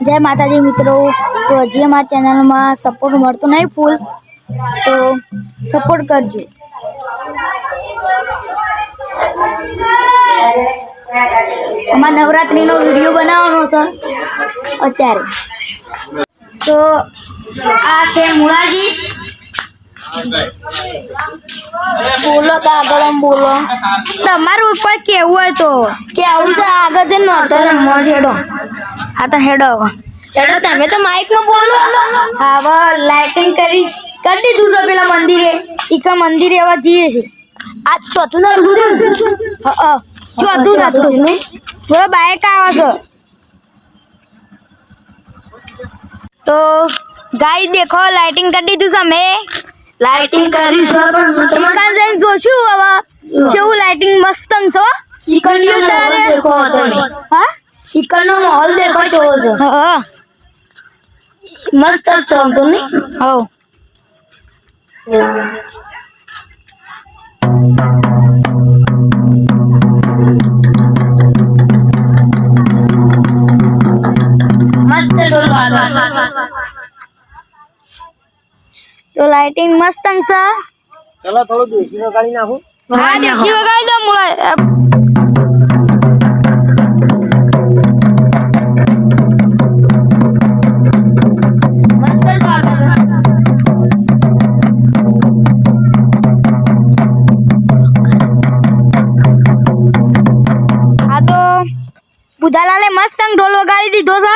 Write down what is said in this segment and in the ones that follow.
જય માતાજી મિત્રો. તો હજી અમારા ચેનલમાં સપોર્ટ મળતો નહીં ફૂલ તો સપોર્ટ કરજો. અમારા નવરાત્રીનો વીડિયો બનાવવાનો છે અત્યારે. તો આ છે મુળાજી. બોલો કાગળ બોલો. તમારું કોઈ કેવું હોય તો. કેવું છે આગળ જઈને નહોતો રમવા હેડો હા તો હેડો હેડો તમે તો માઇકમાં બોલો. હા હવે લાઇટિંગ કરી કરી દીધું છે પેલા મંદિરે. ઈકા મંદિરે હવે જઈએ છે. આ ચોથું ના હા ચોથું નતું બોલો બાઇક આવે છે. તો ગાઈ દેખો લાઇટિંગ કરી દીધું છે અમે. લાઇટિંગ કરી છે ઈકા જઈને જોશું હવે. કેવું લાઇટિંગ મસ્ત છે વિડિયો તારે હા? ઈકરનો માહોલ દેખો કેવો છે. હા મસ્ત ચાલતો ને હા મસ્ત તો લાઇટિંગ મસ્ત છે ચલો થોડું દેશી વગાડી નાખું. હા દેશી વગાડી દો મુળા બુધાલાલે મસ્ત ઢોલ વગાડી દીધો છે.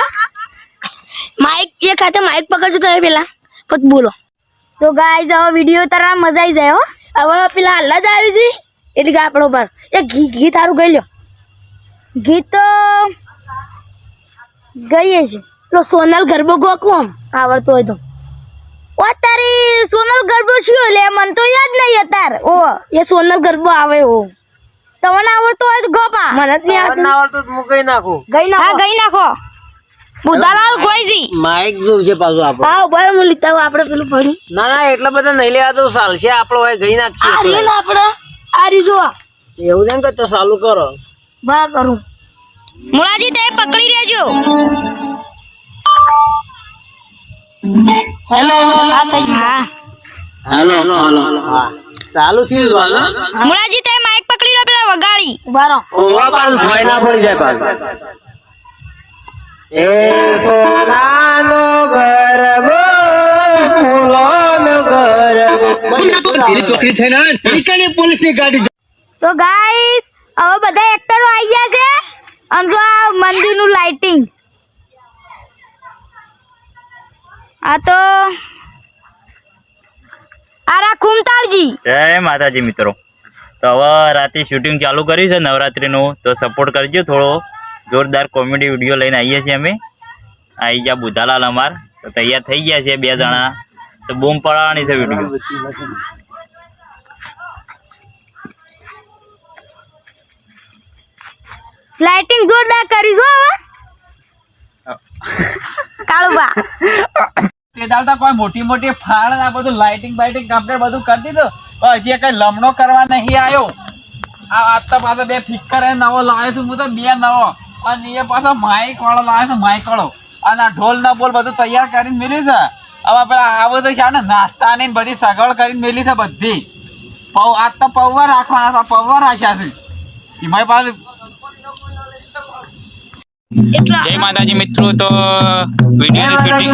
માઇક એ ખાતે માઇક પકડજો તમે પેલા. પછી બોલો. તો ગાય જાઓ વીડિયો તારા મજા આવી જાય હો. હવે પેલા હાલ જ આવી હતી. એટલે કે આપણો પર એ ઘી ઘી તારું ગઈ લ્યો. ગીત તો ગઈએ છે. પેલો સોનલ ગરબો ગોકું આમ. આવડતો હોય તો. ઓ તારી સોનલ ગરબો શું લે? મને તો યાદ નહીં અત્યારે. ઓ, એ સોનલ ગરબો આવે ઓ. તમને આવડતું હોય તો ગોપા મને જ નહીં આવડતું. ના આવડતું તો હું નાખું. ગઈ નાખો. હા ગઈ નાખો. બુધાલાલ ગોઈજી. માઈક જોવું છે પાછું આપણું. હા ઊભા હું લીધા આપણે પેલું પડ્યું ના ના એટલા બધા નહીં લેવા તો ચાલશે. આપણો હોય ગઈ નાખીએ આ ને આપણે? આ રી જો એવું નહીં કે તો ચાલુ કરો. બરા કરું. મુળાજી તે પકડી રહેજો હેલો હા કઈ હા. હેલો હાલો હા. ચાલુ થયું મુળાજી પેલા વગાડી ઉભારો ઓવા પાછું ભય ના પડી જાય પાછું. એ સોનાનો ગરબો ફૂલોનો ગરબો. પોલીસની. ગાડી તો ગાઈસ હવે બધા એક્ટરો આવી ગયા છે. અને જો આ મંદિરનું લાઇટિંગ આ તો આરા ખુમતાળજી જય માતાજી મિત્રો. તો હવે રાતે શૂટિંગ ચાલુ કર્યું છે નવરાત્રિનું તો સપોર્ટ કરજો થોડો. જોરદાર કોમેડી વીડિયો લઈને આવીએ છીએ અમે. આવી ગયા બુધાલાલ અમાર. તો તૈયાર થઈ ગયા છે બે જણા. તો બૂમ પડાવવાની છે વીડિયો. લાઇટિંગ જોરદાર કરી જો હવે. કાળુબા. તે દાલતા કોઈ મોટી મોટી ફાળ આ બધું લાઇટિંગ બાઇટિંગ કમ્પ્લીટ બધું કરી દીધું. હજી કઈ લમણો કરવા નહીં આવ્યો આ આજ તો પાછો બે ફિક્કર નવો લાવ્યો છું હું તો બે નવો. અને એ પાછો માઇક વાળો લાવ્યો છે માઇક વાળો અને ઢોલ ના બોલ બધું તૈયાર કરીને મેલ્યું છે. હવે પેલા આ બધું છે ને નાસ્તા ને બધી સગવડ કરીને મેલી છે બધી. પૌ આજ તો પૌવા રાખવાના છે પૌવા રાખ્યા છે. એમાં પાછું જય માતાજી મિત્રો તો વીડિયો શૂટિંગ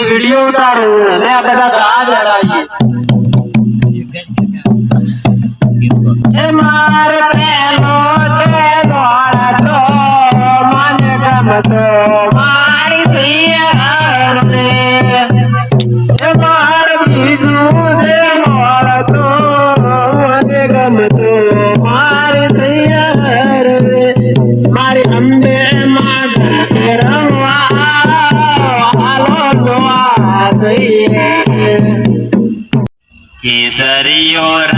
વીડિયો ઉતારો. ને આ બધા ગા જડાઈએ એ માર પેલો அறியோர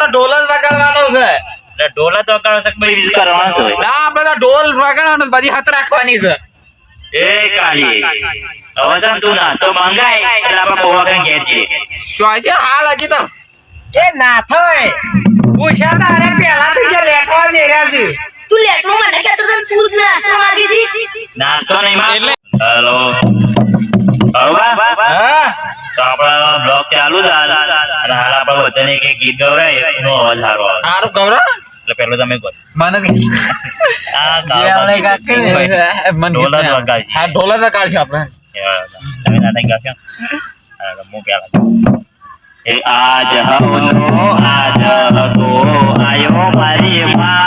તો ઢોલ જ વગાડવાનો છે. એટલે ઢોલ જ વગાડવાનો છે કે ભાઈ બીજું કરવાનું છે ના બધા ઢોલ વગાડવાનો બધી હાથ રાખવાની છે. એ કાલી. હવે તું ના તો મંગાય એટલે આપણે પોવા કઈ ઘેર જઈએ. ચોય છે? હાલ હજી તો. એ ના થાય. પૂછ્યા તારે પહેલાથી જે લેટવા દે રહ્યા છે. તું લેટવા મને કે તો તું નાસ્તો માંગી છે. નાસ્તો નહીં માં હેલો. હા. તો આપણા બ્લોગ ચાલુ છે હાલ. અને હાલ આપણે બધાને એક એક ગીત ગવડાય એનો અવાજ સારો આવે. સારું ગૌરવ એટલે પેલું તમે કહો મને આ જે કાકે ને. મને ઢોલ જ ગીત ના- વગાડશે. હા ઢોલ જ વગાડશે આપણે. તમે નાટક ગાશો હા, તો હું પેલા એ આજ હવનો આજ હતો આયો મારી માં.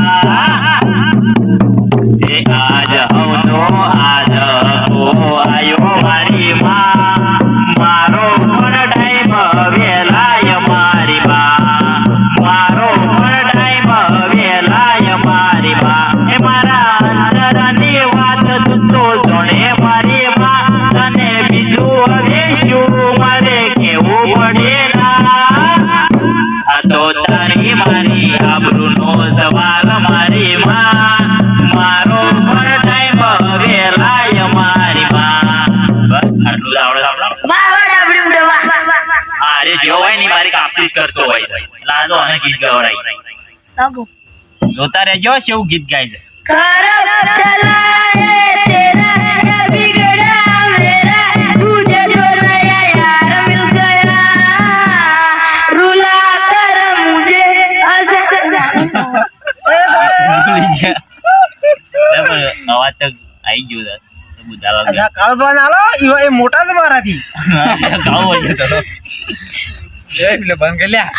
ગીત કરતો હોય છે લાજો અને ગીત ગવડાય. લાગો. જોતા રહેજો શું ગીત ગાય છે. મોટા જ મારાથી. એ બંધ કરી લ્યા.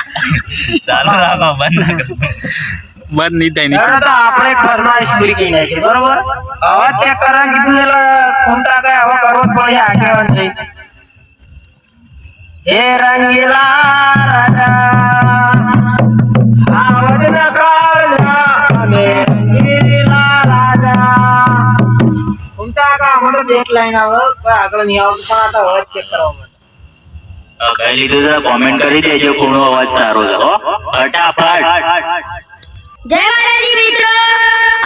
ચાલો રાખો બંધ બંધ નહીં થાય હવે આપણે ફરમાઈશ પૂરી કરી નાખી બરોબર? હવે ચેક કરવા કીધું એટલે ખૂમતા કઈ હવે કરવો પડે આગેવાન થઈ હે રંગીલા રાજા આવજ ન કાળજા અને રંગીલા રાજા. ખૂમતા કા મને બેક લાઈન આવે આગળ નહીં આવતું પણ આ તો અવાજ ચેક કરવા કઈ લીધું છે કોમેન્ટ કરી દેજો કોનો અવાજ સારો છે હો. ફટાફટ. જય માતાજી મિત્રો.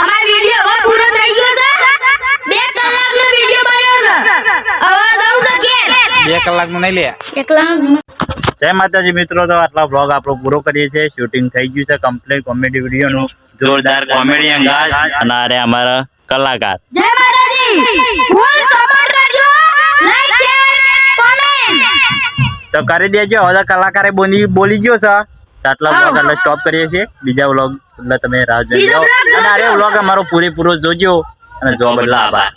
અમાર વિડિયો હવે પૂરો થઈ ગયો છે. બે કલાકનો વિડિયો બન્યો છે. અવાજ છે ઘેર બે કલાકનું નહીં લે. એકલા જય માતાજી મિત્રો તો આટલા બ્લોગ આપણો પૂરો કરીએ છીએ. શૂટિંગ થઈ ગયું છે કમ્પ્લીટ કોમેડી વિડીયોનું જોરદાર કોમેડી અંગાજ. અને અરે અમારા કલાકાર. જય માતાજી. ફૂલ સપોર્ટ કરજો લાઈક શેર કોમેન્ટ તો કરી દેજો. હવે કલાકારે બોલી બોલી ગયો છે. આટલા બ્લોગ એટલે સ્ટોપ કરીએ છીએ. બીજા બ્લોગ એટલે તમે રાહ જોઈ અને અરે બ્લોગ અમારો પૂરેપૂરો જોજો. અને જો બદલા આભાર.